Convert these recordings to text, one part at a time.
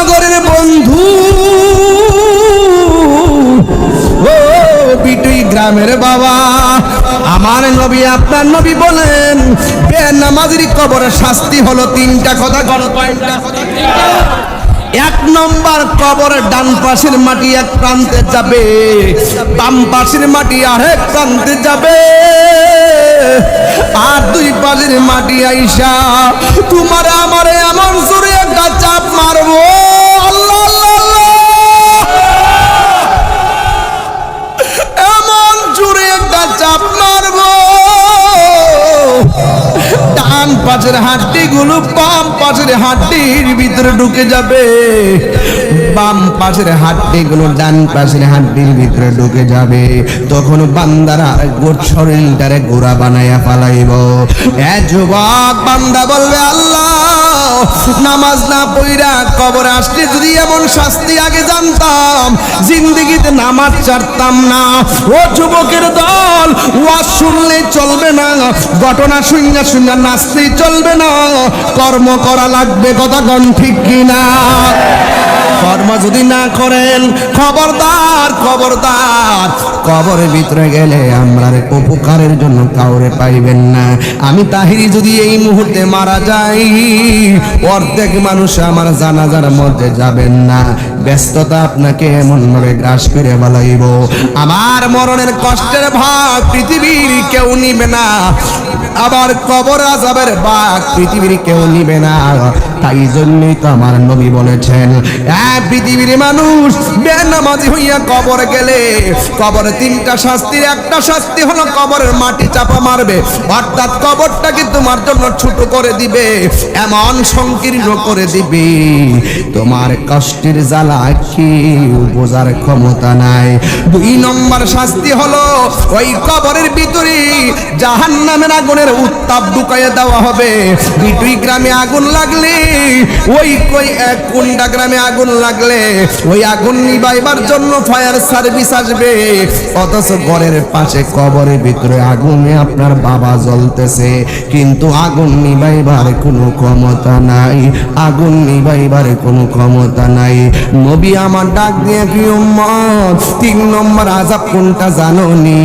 নগরের বন্ধু। ও বিটুই গ্রামের বাবা। আমার নবী, আপনার নবী বলেন, বেনামাজির কবরের শাস্তি হলো তিনটা কথা, গণ কয়টা এক নম্বর কবরের ডান পাশের মাটি এক প্রান্তে যাবে, বাম পাশের মাটি আরেক প্রান্তে যাবে। আর দুই পাশের মাটি আইসা, তোমার আমারে এমন পাশের হাড্ডির ভিতরে ঢুকে যাবে। বাম পাশের হাড্ডি গুলো ডান পাশের হাড্ডির ভিতরে ঢুকে যাবে। তখন বান্দারা গোর শরীরটারে গোড়া বানাইয়া পালাইব এ যুবক, বান্দা বলবে, আল্লাহ নামাজ না পইরা কবর আসলে যদি এমন শাস্তি আগে জানতাম, জিন্দিগিতে নামাজ ছাড়তাম না। ও যুবকের দল ওয়াজ শুনলে চলবে না, ঘটনা শুনিয়া শুনিয়া নাচতেই চলবে না, কর্ম করা লাগবে, কথা ঠিক কিনা? কর্ম যদি না করেন, খবরদার খবরদার। কবরের ভিতরে গেলে আমরা উপকারের জন্য কাউরে পাইবেন না। আমি তাহিরি যদি এই মুহূর্তে মারা যাই, অর্ধেক মানুষ আমার জানাজার মধ্যে যাবেন না। ব্যস্ততা আপনাকে এমন ভাবে গ্রাস করে বলাইব আমার মরণের কষ্টের ভাগ পৃথিবীর কেউ নিবে না। আবার কবর আজাবের ভাগ পৃথিবীর কেউ নিবে না। তাই জন্যই তো আমার নবী বলেছেন পৃথিবীর মানুষ, বেনামাজি হইয়া কবর গেলে, কবরে তিনটা শাস্তির একটা শাস্তি হলো কবরের মাটি চাপা মারবে। অর্থাৎ কবরটাকে তোমার জন্য ছোট করে দিবে, এমন সংকীর্ণ করে দিবে। তোমার কষ্টের জ্বালা কি বোঝার ক্ষমতা নাই। দুই নম্বর শাস্তি হলো ওই কবরের ভিতরে জাহান নামের আগুনের উত্তাপ ঢুকাইয়া দেওয়া হবে। দুই গ্রামে আগুন লাগলে ওই কই এক কুন্ডা গ্রামে আগুন লাগলে, ওই আগুন নিবাইবার জন্য ফায়ার সার্ভিস আসবে। অথচ ঘরের পাশে কবরের ভিতরে আগুনে আপনার বাবা জ্বলতেছে। কিন্তু আগুন নিবাইবার কোনো ক্ষমতা নাই, আগুন নিবাইবার কোনো ক্ষমতা নাই। নবী আমার ডাক দিয়ে কি তিন নম্বর আজাব কোনটা জানো নি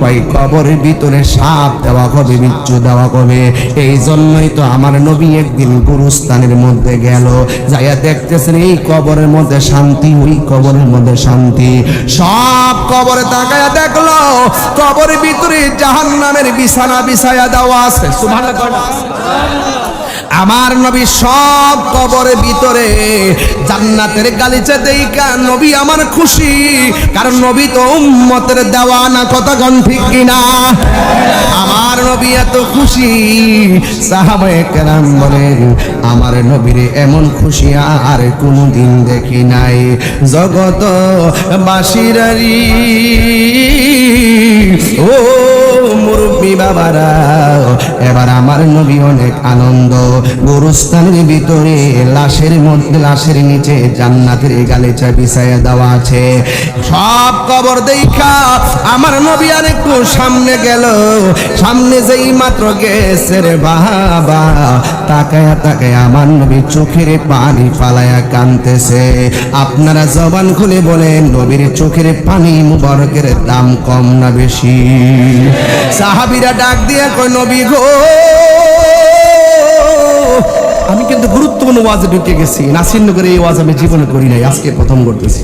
কই কবরের ভিতরে সাপ দেওয়া হবে, বিচ্ছু দেওয়া হবে। এই জন্যই তো আমার নবী একদিন গুরুস্থানের মধ্যে গেল। যাইয়া দেখতেছেন, এই কবরের মধ্যে শান্তি, ওই কবরের মধ্যে শান্তি। সব কবরে তাকায়া দেখল, কবরের ভিতরে জাহান নামের বিছানা বিছায়া দেওয়া আছে। সুবহানাল্লাহ। আমার নবী সব কবরের ভিতরে জান্নাতের গালিচা দেইকা নবী আমার খুশি। কারণ নবী তো উম্মতের দেওয়ানা কথা গণ ঠিক কিনা? আমার নবী এত খুশি। সাহাবায়ে কেরাম বলেন, আমার নবীর এমন খুশি আর কোনদিন দেখি নাই। জগত বাসিরারি ও মুরব্বী বাবারা, এবার আমার নবী অনেক আনন্দ। গোরস্থানের ভিতরে, লাশের মধ্যে, লাশের নিচে জান্নাতের গালিচা বিছাইয়া দেওয়া আছে। সব কবর দেখা আমার নবী আর একটু সামনে গেল। সামনে যেই মাত্র গেছে রে বাবা, তাকায়া তাকায়া আমার নবী চোখের পানি ফালায়া কানতেছে। আপনারা জবান খুলে বলেন, নবীর চোখের পানি মুবারকের দাম কম না বেশি? সাহাবিরা ডাক দিয়ে কয়, নবী গো আমি কিন্তু গুরুত্বপূর্ণ ওয়াজে ঢুকে গেছি। নাসিন্নগরে এই ওয়াজ আমি জীবনে করি নাই, আজকে প্রথম করতেছি।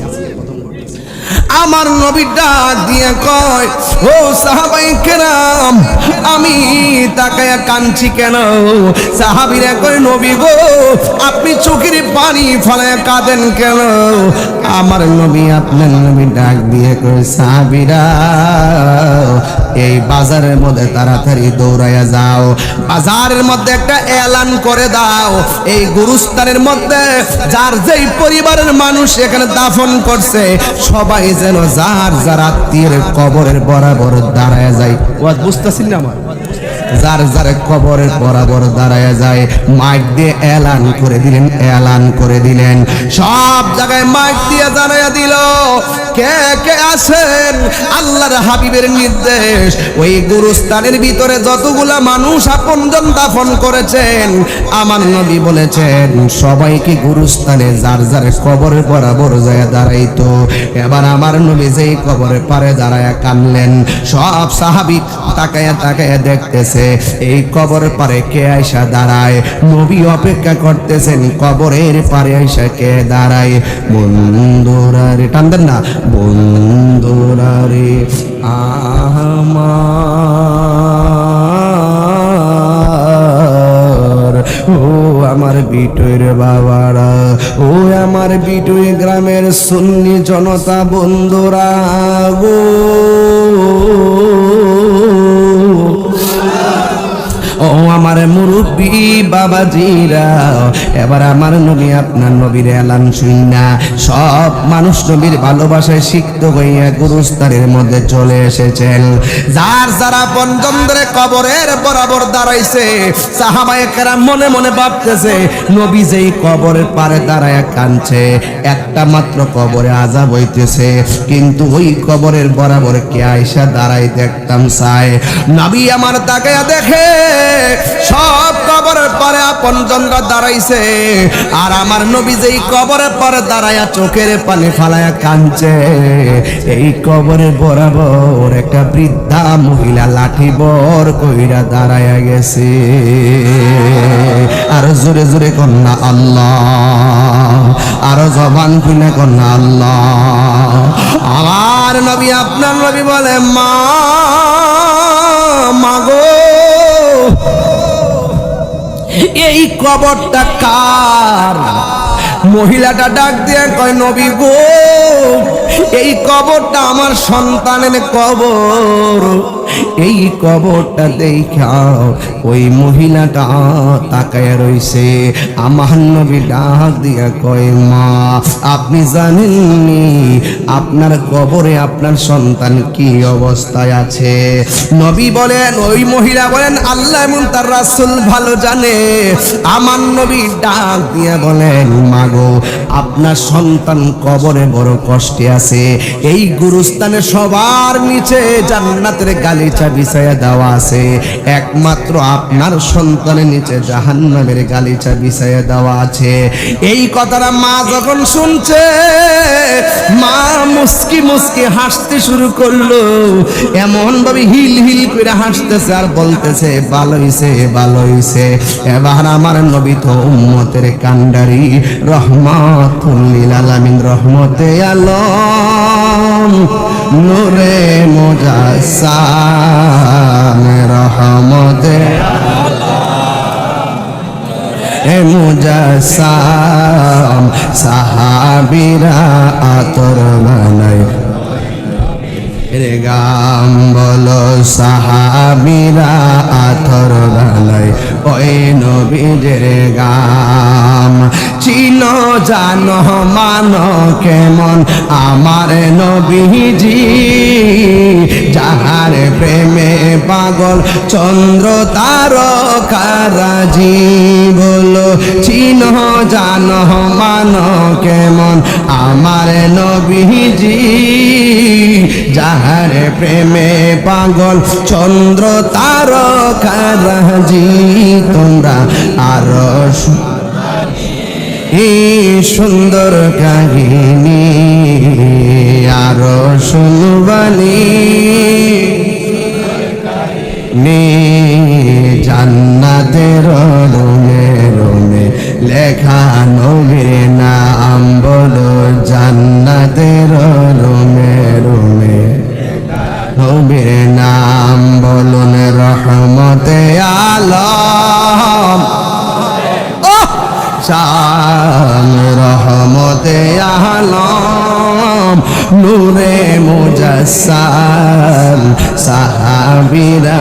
আমার নবী ডাক দিয়ে কয়, ও সাহাবাই কেরাম, আমি তাকায়া কাঞ্চি কেন? সাহাবিরা কয়, নবী গো, আপনি চোখের পানি ফলায় কাঁদেন কেন? আমার নবী, আপনার নবী ডাক দিয়ে কয়, সাহাবিরা, এই বাজারের মধ্যে তাড়াতাড়ি দৌড়াইয়া যাও। বাজারের মধ্যে একটা এলান করে দাও। এই গুরুস্থানের মধ্যে যার যেই পরিবারের মানুষ এখানে দাফন করছে, সবাই যেন যার যার আত্মীয়ের কবরের বরাবর দাঁড়ায় যায়। ওয়াজ বুঝতেছেন না আমার? যার যার কবরের বরাবর দাঁড়ায় যায়, মাইক দিয়ে এলান করে দিলেন, এলান করে দিলেন। সব জায়গায় মাইক দিয়ে জানাইয়া দিল। কে কে আছেন? আল্লাহর হাবিবের নির্দেশ। ওই গুরুস্থানের ভিতরে যতগুলা মানুষ আপনজন দাফন করেছেন, আমার নবী বলেছেন সবাইকে গুরুস্থানে যার যার কবরের বরাবর যায় দাঁড়াইতো? এবার আমার নবী যেই কবরে পারে দাঁড়ায় কানলেন সব সাহাবি তাকায়া তাকায়া দেখতেছে এই কবর পারে কে আয়সা দাঁড়ায়? নবী অপেক্ষা করতেছেন, কবরের পারে আয়সা কে দাঁড়ায়? বন্ধুরা রে টানবেন না। বন্ধুরা রে, আমার, ও আমার বিটুর বাবারা, ও আমার বিটুই গ্রামের সুন্নি জনতা বন্ধুরা গো। মুরব্বী বাবাজিরা, এবার আমার নবী, আপনার নবীর এলান শুইনা। সব মানুষ নবীর ভালোবাসায় সিক্ত হইয়া গুরুস্তারের মধ্যে চলে এসেছেন। যার যারা পঞ্চম ধরে কবরের বরাবর দাঁড়াইছে, সাহাবায়ে কেরাম মনে মনে ভাবতেছে, নবী যেই কবরের পারে দাঁড়ায় কানছে একটা মাত্র কবরে আজাব হইতেছে। কিন্তু ওই কবরের বরাবর কে আয়সা দাঁড়াই দেখতাম চায় নবী আমার তাকায়া দেখে, সব কবরের পরে আপন জনরা দাঁড়াইছে। আর আমার নবী যেই কবরের পরে দাঁড়ায়া চোখের পানি ফালায়া কাঁদছে। এই কবরের বরাবর একটা বৃদ্ধা মহিলা লাঠি বর কইরা দাঁড়ায়া গেছে। আর জোরে জোরে কন্যা, আল্লাহ। আরও জবান খুলে কন্যা, আল্লাহ। আমার নবী, আপনার নবী বলে, মা এই কবরটা কার? মহিলাটা ডাক দিয়ে কয় নবী গো এই কবরটা আমার সন্তানের কবর। এই কবরটা দেখা ওই মহিলাটা তাকায় রইছে। আমার নবী ডাক দিয়া কয়, মা, আপনি জানেননি আপনার কবরে আপনার সন্তান কি অবস্থায় আছে? নবী বলেন, ওই মহিলা বলেন, আল্লাহ এবং তার রাসুল ভালো জানে। আমার নবী ডাক দিয়া বলেন, মাগো, আপনার সন্তান কবরে বড় কষ্টে আছে। এই গুরুস্থানে সবার নিচে জান্নাতের গালিচা বিছায়া দেওয়া আছে। একমাত্র আপনার সন্তানের নিচে জাহান্নামের গালিচা বিছায়া দেওয়া আছে। এই কথাটা মা যখন শুনছে, মা মুস্কি মুস্কি হাসতে শুরু করল। এমন ভাবে হিল হিল করে হাসতেছে আর বলতেছে ভালো হইছে ভালো হইছে এবার আমার নবী তো উম্মতের কান্ডারি রহমাতুল্লিল আলামিন, রহমতে আলম। নূরে মুজাসসাম রহমতে। এ মুজাসাম সাহাবিরা আতর বানায়। রে গাম বলো, সাহাবিরা আতর বানায় ওই নবীজের গাম। চিন, জানো, মানো, কেমন? আমার নবীজি, যাহার প্রেমে পাগল, চন্দ্র তার কারাজি বলো, চিন, জানো, মানো, কেমন? আমার নবীজি, যাহার প্রেমে পাগল চন্দ্র তার কারাজি তোমরা আরও সুন্দর কাহিনী, আর শুনবানি। নে জান্নাতের রুমে রুমে লেখা নবীর নাম বলো, জান্নাতের রুমে রুমে নবীর নাম বলুন রহমতে আলম। রহমতে আলম। নূরে মুজাসাম সাহাবিরা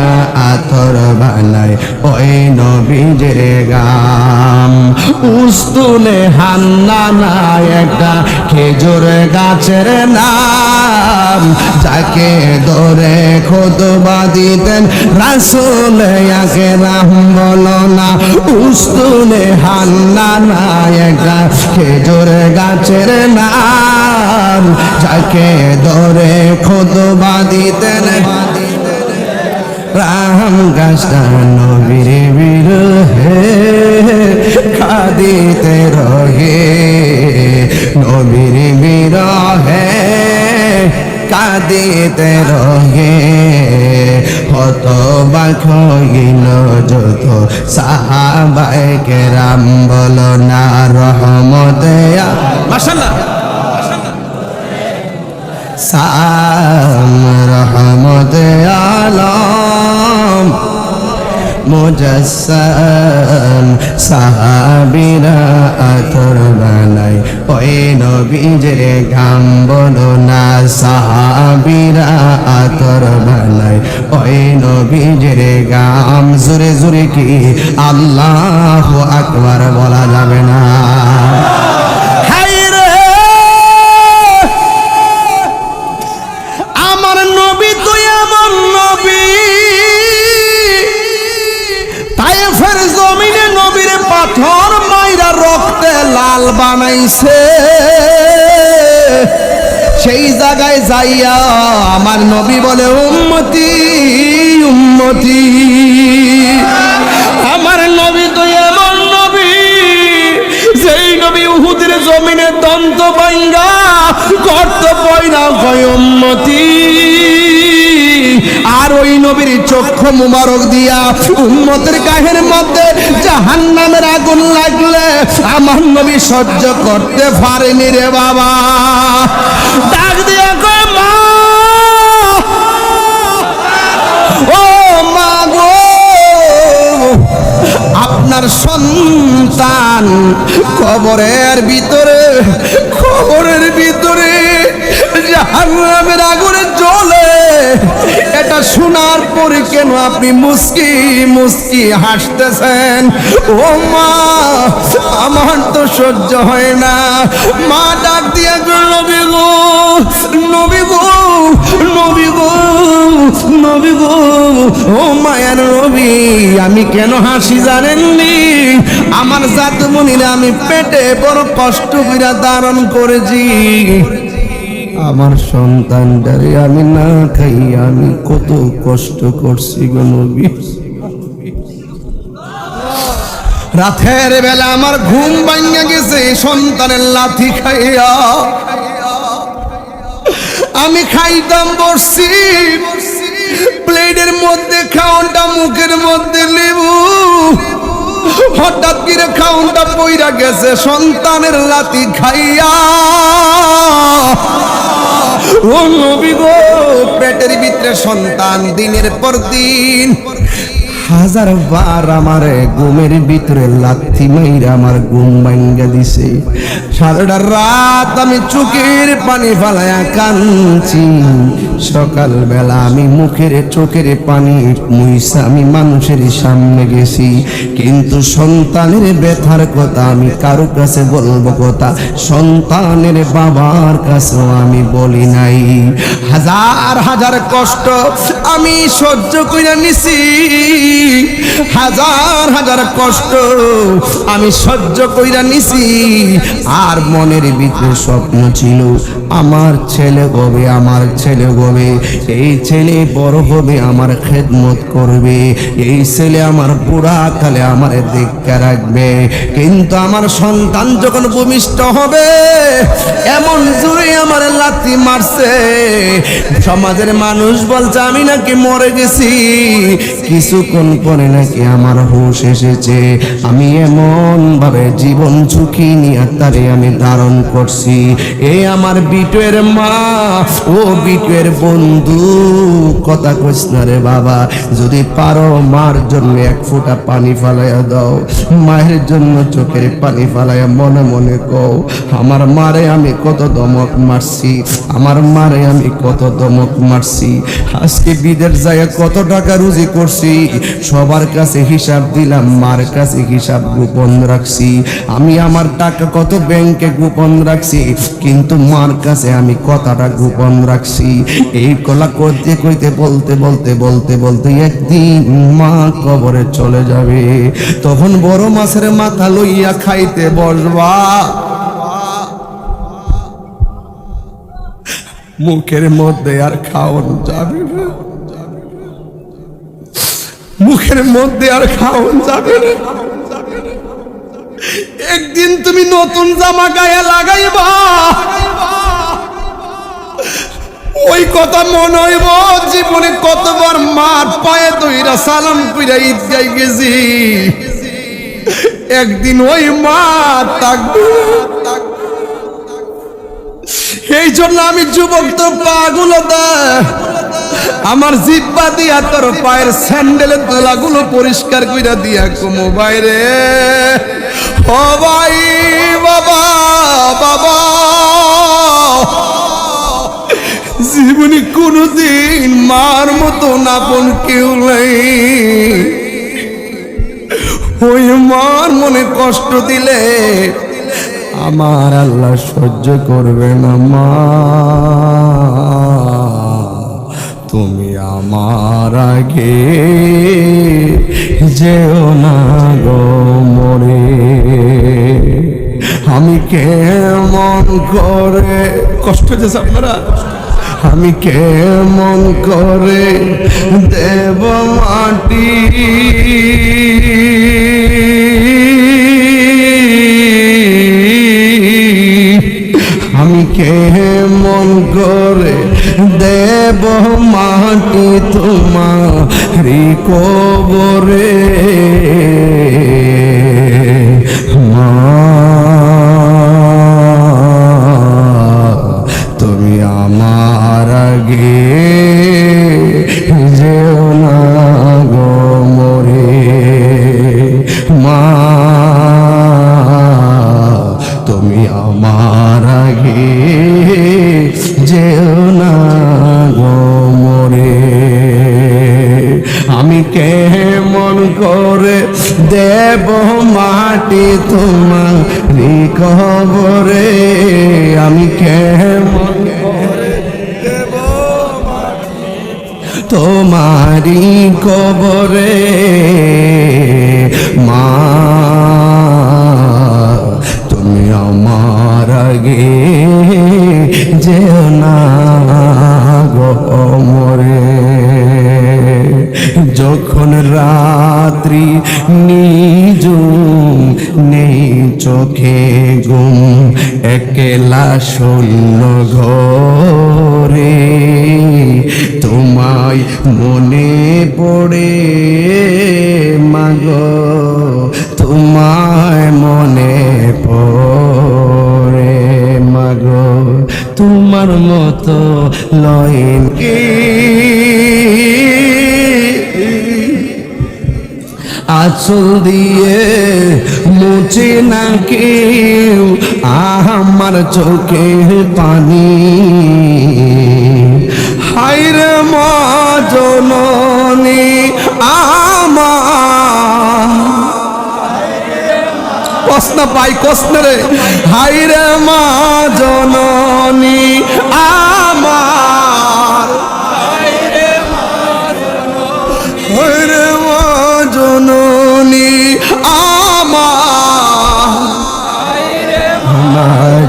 আতর বানায়, ওই নবীজের গাম। উস্তুলে হান্না নাই একটা খেজুর গাছের নাম। যাকে ধরে খোদবা দিতেন রাসুল আগে রাম বলো না। উস্তুলে হান্না নাই একটা খেজুর গাছের নাম। যাকে ধরে খোদবা দিতেন রাম গাছটা নবীর বিরহে খাদিতে রহে। নবীর বিরহে কাদিতে রহে। হত বাখইল যত সাহাবাইকে রাম বল না রহমতে মাসাল্লাহ সাম রহমত আলম মুজাসসাম সাহাবিরা আতর বানাই। ওই নবীজের গাম বলো না, সাহাবিরা আতর বানাই। ওই নবীজের গাম জোরে জোরে কি আল্লাহ আকবার বলা যাবে না। বানাইছে। সেই জায়গায় যাইয়া আমার নবী বলে, উম্মতি উম্মতি। আমার নবী তুই এমন নবী সেই নবী উহুদের জমিনে দন্ত বাইঙ্গা গর্ত পয়না আর ওই নবীর চক্ষু মুবারক দিয়া উম্মতের গায়ের মধ্যে জাহান্নামের আগুন লাগলে আমার নবী সহ্য করতে পারেনি রে বাবা। ডাক দিয়া কয় আপনার সন্তান কবরের ভিতরে কবরের ভিতরে জাহান্নামের আগুনে শোনার পরে কেন আপনি মুস্কি মুস্কি হাসতেছেন? ও মা, আমার তো সহ্য হয় না। মা ডাক দিয়ে নবী গো নবী গো নবী গো নবী গো। ও মায়ার নবী, আমি কেন হাসি জানেননি? আমার জাতমনিরে আমি পেটে বড় কষ্ট করে ধারণ করেছি। আমার সন্তানটারে আমি না খাই আমি কত কষ্ট করছি গো নবী। রাতের বেলা আমার ঘুম ভাঙা গেছে সন্তানের লাথি খাইয়া। আমি খাইতাম বসছি প্লেটের মধ্যে খাওয়ানটা মুখের মধ্যে লেবু। হঠাৎ করে খাওয়ানটা পইরা গেছে, সন্তানের লাতি খাইয়া। ও নবী গো পেটের ভিতরে সন্তান দিনের পর দিন। হাজার বার আমার ঘুমের ভিতরে লাথি মাইরা আমার ঘুম ভাঙ্গা দিছে। সারাটা রাত আমি চোখের পানি ফালায়া কানছি সকালবেলা আমি মুখের, চোখের পানি মুইসা আমি মানুষের সামনে গেছি। কিন্তু সন্তানের ব্যথার কথা আমি কারও কাছে বলব কথা, সন্তানের বাবার কাছেও আমি বলি নাই। হাজার হাজার কষ্ট আমি সহ্য করে নিছি। হাজার হাজার কষ্ট আমি সহ্য কইরা নিছি। আর মনের ভিতরে স্বপ্ন ছিল, আমার ছেলে হবে আমার ছেলে হবে এই ছেলে বড় হবে, আমার খেদমত করবে, এই ছেলে আমার বুড়া কালে আমার দেখতে রাখবে। কিন্তু আমার সন্তান যখন ভূমিষ্ঠ হবে, এমন জোরে আমার লাথি মারছে। সমাজের মানুষ বলছে, আমি নাকি মরে গেছি। কিছুক্ষণ পরে নাকি আমার হুশ এসেছে। আমি এমন ভাবে জীবন ঝুঁকি নিয়ে তারে আমি ধারণ করছি। এ আমার বিটুয়ের মা, ও বিটুয়ের বন্ধু। কথা কইস না রে বাবা, যদি পারো মার জন্য এক ফোঁটা পানি ফালাইয়া দাও। মায়ের জন্য চোখের পানি ফালাইয়া মনে মনে কও, আমার মারে আমি কত দমক মারছি, আমার মারে আমি কত দমক মারছি। আজকে বিদের যায় কত টাকা রুজি করছি সবার কাছে হিসাব দিলাম, মার কাছে হিসাব গোপন রাখছি। আমি আমার টাকা কত ব্যাংকে গোপন রাখছি, কিন্তু মার কাছে আমি কথাটা গোপন রাখছি। এই কলা করতে কইতে, বলতে বলতে বলতে বলতে একদিন মা কবরে চলে যাবে। তখন বড় মাছের মাথা লইয়া খাইতে বসবা। মুখের মধ্যে আর খাওয়ান যাবে না। মুখের মধ্যে আর খাওয়ান যাবে একদিন তুমি নতুন জামা গায়ে লাগাইবা। ওই কথা মনে হইব, জীবনে কতবার মার পায়ে দইরা সালাম কইরা ঈদগাই গেছি। একদিন ওই মা থাকবে। এই জন্য আমি যুবক তো পাগুলো দেয় আমার জিব্বা দিয়া তোর পায়ের স্যান্ডেলের দোলাগুলো পরিষ্কার কইরা দিয়া কমো বাইরে ও ভাই, বাবা বাবা। জীবনে কোনোদিন মার মতো আপন কেউ নেই। ওই মার মনে কষ্ট দিলে আমার আল্লাহ সহ্য করবে না মা। তুমি আমার আগে যেও না গো মরে। আমি কেমন করে কষ্ট হচ্ছে আপনারা? আমি কেমন করে দেব মাটি? কেমন করে দেব মাটি তোমার কবরে? মা কেমন করে দেব মাটি তোমার কবরে? আমি কেমন করে দেব তোমারি কবরে? মা, তুমি আমার আগে যেও না গো মরে। যখন রাত্রি নিজুম নেই চোখে গুম একলা শূন্য ঘরে। তোমায় মনে পড়ে, মাগো, তোমায় মনে পড়ে, মাগো, তোমার মতো লয়েন কি? আচল দিয়ে মুছে না কেউ আমার চোখে পানি। হাইরে মা জননী কষ্ট পাই কষ্ট রে। হাইরে মা জননী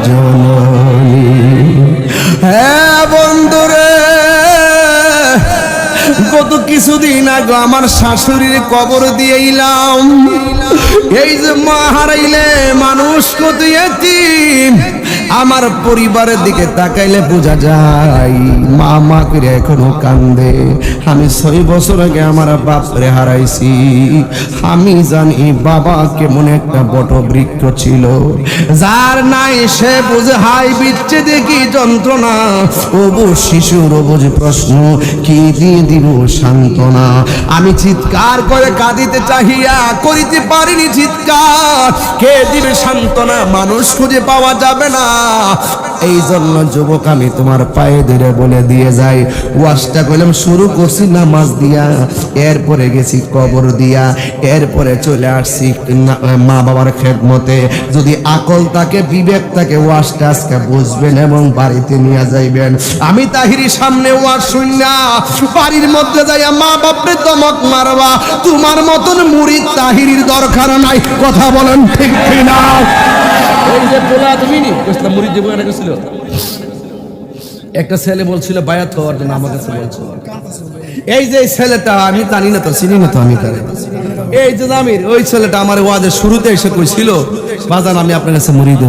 জননী। হ্যাঁ বন্ধুরে, গত কিছুদিন আগে আমার শাশুড়ির কবর দিয়েইলাম এই যে মা হারাইলে মানুষ কত এতিম। আমার পরিবারের দিকে তাকাইলে বোঝা যায়, মা মা করে এখনও কান্দে। আমি ছয় বছর আগে আমার বাপরে হারাইছি। আমি জানি বাবা কেমন একটা বট বৃক্ষ ছিল। যার নাই সে বুঝে, হাই বিচ্ছে দেখি যন্ত্রণা? ওবু শিশুর বুঝ প্রশ্ন, কি দিয়ে দিব সান্ত্বনা? আমি চিৎকার করে কাঁদিতে চাহিয়া করিতে পারিনি চিৎকার। কে দিবে সান্ত্বনা? মানুষ খুঁজে পাওয়া যাবে না। এই জন্য যুবক, আমি তোমার পায়ে ধরে বলে দিয়ে যাই। ওয়াজটা করলাম শুরু করছি নামাজ দিয়া। এরপরে গেছি কবর দিয়া। এরপরে চলে আসছি মা বাবার খেদমতে। যদি আকল তাকে বিবেক তাকে ওয়াজটা আজকে বুঝবেন এবং বাড়িতে নিয়ে যাইবেন। আমি তাহিরি সামনে ওয়াজ শুননা বাড়ির মধ্যে যাইয়া মা বাপরে দমক মারবা। তোমার মতন মুড়িদ তাহিরির দরকার নাই। কথা বলেন ঠিক না এই যে পোলা, তুমি নি? যে গেছিল একটা ছেলে বলছিল বায়াত হওয়ার জন্য আমার কাছে এই যে ছেলেটা, আমি জানি না তো, চিনি না তো আমি এই যে জামির, ওই ছেলেটা আমার ওয়াদের শুরুতে এসে কইছিল বাজার আমি আপনার কাছে মুড়ি দেব।